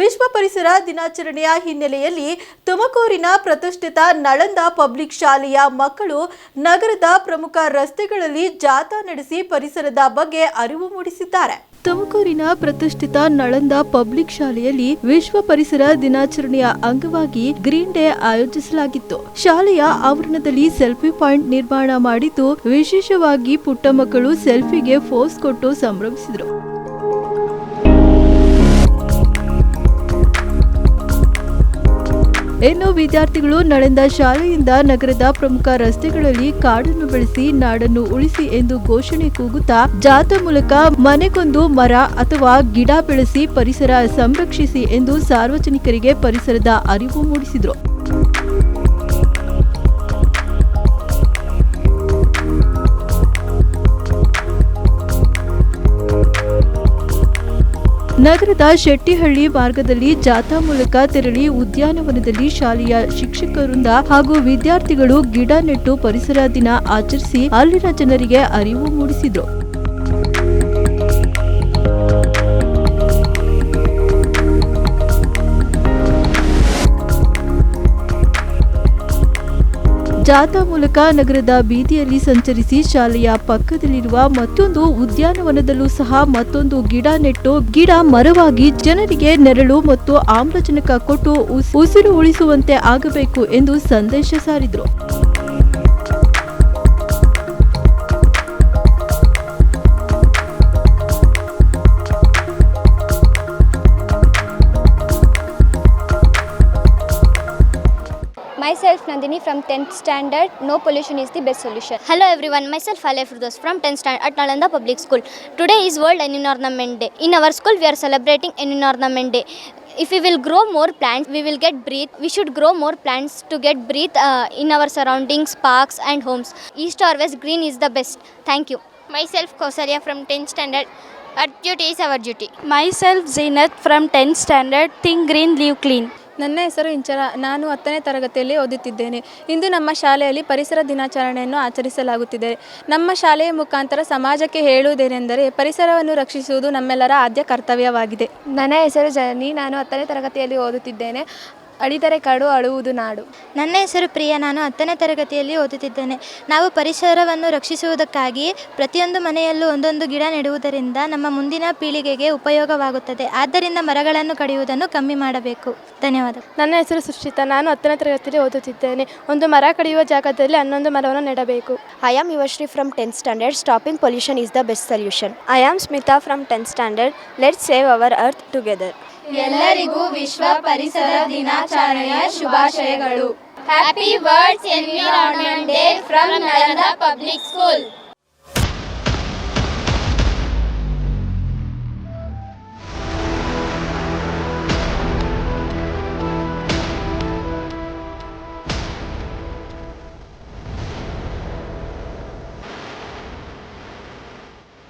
ವಿಶ್ವ ಪರಿಸರ ದಿನಾಚರಣೆಯ ಹಿನ್ನೆಲೆಯಲ್ಲಿ ತುಮಕೂರಿನ ಪ್ರತಿಷ್ಠಿತ ನಳಂದ ಪಬ್ಲಿಕ್ ಶಾಲೆಯ ಮಕ್ಕಳು ನಗರದ ಪ್ರಮುಖ ರಸ್ತೆಗಳಲ್ಲಿ ಜಾಥಾ ನಡೆಸಿ ಪರಿಸರದ ಬಗ್ಗೆ ಅರಿವು ಮೂಡಿಸಿದ್ದಾರೆ. ತುಮಕೂರಿನ ಪ್ರತಿಷ್ಠಿತ ನಳಂದ ಪಬ್ಲಿಕ್ ಶಾಲೆಯಲ್ಲಿ ವಿಶ್ವ ಪರಿಸರ ದಿನಾಚರಣೆಯ ಅಂಗವಾಗಿ ಗ್ರೀನ್ ಡೇ ಆಯೋಜಿಸಲಾಗಿತ್ತು. ಶಾಲೆಯ ಆವರಣದಲ್ಲಿ ಸೆಲ್ಫಿ ಪಾಯಿಂಟ್ ನಿರ್ಮಾಣ ಮಾಡಿದ್ದು, ವಿಶೇಷವಾಗಿ ಪುಟ್ಟ ಮಕ್ಕಳು ಸೆಲ್ಫಿಗೆ ಫೋಸ್ ಕೊಟ್ಟು ಸಂಭ್ರಮಿಸಿದರು. ಇನ್ನು ವಿದ್ಯಾರ್ಥಿಗಳು ನಡೆದ ಶಾಲೆಯಿಂದ ನಗರದ ಪ್ರಮುಖ ರಸ್ತೆಗಳಲ್ಲಿ ಕಾಡನ್ನು ಬೆಳೆಸಿ ನಾಡನ್ನು ಉಳಿಸಿ ಎಂದು ಘೋಷಣೆ ಕೂಗುತ್ತಾ ಜಾಥಾ ಮೂಲಕ ಮನೆಗೊಂದು ಮರ ಅಥವಾ ಗಿಡ ಬೆಳೆಸಿ ಪರಿಸರ ಸಂರಕ್ಷಿಸಿ ಎಂದು ಸಾರ್ವಜನಿಕರಿಗೆ ಪರಿಸರದ ಅರಿವು ಮೂಡಿಸಿದರು. ನಗರದ ಶೆಟ್ಟಿಹಳ್ಳಿ ಮಾರ್ಗದಲ್ಲಿ ಜಾಥಾ ಮೂಲಕ ತೆರಳಿ ಉದ್ಯಾನವನದಲ್ಲಿ ಶಾಲೆಯ ಶಿಕ್ಷಕರಿಂದ ಹಾಗೂ ವಿದ್ಯಾರ್ಥಿಗಳು ಗಿಡ ನೆಟ್ಟು ಪರಿಸರ ದಿನ ಆಚರಿಸಿ ಅಲ್ಲಿನ ಜನರಿಗೆ ಅರಿವು ಮೂಡಿಸಿದ್ರು. ಜಾಥಾ ಮೂಲಕ ನಗರದ ಬೀದಿಯಲ್ಲಿ ಸಂಚರಿಸಿ ಶಾಲೆಯ ಪಕ್ಕದಲ್ಲಿರುವ ಮತ್ತೊಂದು ಉದ್ಯಾನವನದಲ್ಲೂ ಸಹ ಮತ್ತೊಂದು ಗಿಡ ನೆಟ್ಟು ಗಿಡ ಮರವಾಗಿ ಜನರಿಗೆ ನೆರಳು ಮತ್ತು ಆಮ್ಲಜನಕ ಕೊಟ್ಟು ಉಸ್- ಉಸಿರು ಉಳಿಸುವಂತೆ ಆಗಬೇಕು ಎಂದು ಸಂದೇಶ ಸಾರಿದರು. Myself Nandini from 10th standard. No pollution is the best solution. Hello everyone, myself Alef Firdaus from 10th standard at Nalanda Public School. Today is World Environment Day. In our school, we are celebrating Environment Day. If we will grow more plants, we will get breathe. We should grow more plants to get breathe uh, in our surroundings, parks and homes. East or west, green is the best. Thank you. Myself Kausalya from 10th standard. Our duty is our duty. myself Zenat from 10th standard think green live clean ನನ್ನ ಹೆಸರು ಇಂಚರ. ನಾನು ಹತ್ತನೇ ತರಗತಿಯಲ್ಲಿ ಓದುತ್ತಿದ್ದೇನೆ. ಇಂದು ನಮ್ಮ ಶಾಲೆಯಲ್ಲಿ ಪರಿಸರ ದಿನಾಚರಣೆಯನ್ನು ಆಚರಿಸಲಾಗುತ್ತಿದೆ. ನಮ್ಮ ಶಾಲೆಯ ಮುಖಾಂತರ ಸಮಾಜಕ್ಕೆ ಹೇಳುವುದೇನೆಂದರೆ, ಪರಿಸರವನ್ನು ರಕ್ಷಿಸುವುದು ನಮ್ಮೆಲ್ಲರ ಆದ್ಯ ಕರ್ತವ್ಯವಾಗಿದೆ. ನನ್ನ ಹೆಸರು ಜನನಿ. ನಾನು ಹತ್ತನೇ ತರಗತಿಯಲ್ಲಿ ಓದುತ್ತಿದ್ದೇನೆ. ಅಳಿದರೆ ಕಾಡು ಅಳುವುದು ನಾಡು. ನನ್ನ ಹೆಸರು ಪ್ರಿಯ. ನಾನು ಹತ್ತನೇ ತರಗತಿಯಲ್ಲಿ ಓದುತ್ತಿದ್ದೇನೆ. ನಾವು ಪರಿಸರವನ್ನು ರಕ್ಷಿಸುವುದಕ್ಕಾಗಿ ಪ್ರತಿಯೊಂದು ಮನೆಯಲ್ಲೂ ಒಂದೊಂದು ಗಿಡ ನೆಡುವುದರಿಂದ ನಮ್ಮ ಮುಂದಿನ ಪೀಳಿಗೆಗೆ ಉಪಯೋಗವಾಗುತ್ತದೆ. ಆದ್ದರಿಂದ ಮರಗಳನ್ನು ಕಡಿಯುವುದನ್ನು ಕಮ್ಮಿ ಮಾಡಬೇಕು. ಧನ್ಯವಾದ. ನನ್ನ ಹೆಸರು ಸುಶ್ರಿತಾ. ನಾನು ಹತ್ತನೇ ತರಗತಿಯಲ್ಲಿ ಓದುತ್ತಿದ್ದೇನೆ. ಒಂದು ಮರ ಕಡಿಯುವ ಜಾಗದಲ್ಲಿ ಹನ್ನೊಂದು ಮರವನ್ನು ನೆಡಬೇಕು. I am Yuvashri from 10th standard. Stopping pollution is the best solution. I am Smita from 10th standard. Let's save our earth together. ಎಲ್ಲರಿಗೂ ವಿಶ್ವ ಪರಿಸರ ದಿನಾಚರಣೆಯ ಶುಭಾಶಯಗಳು. Happy birds environment day from Nalanda public school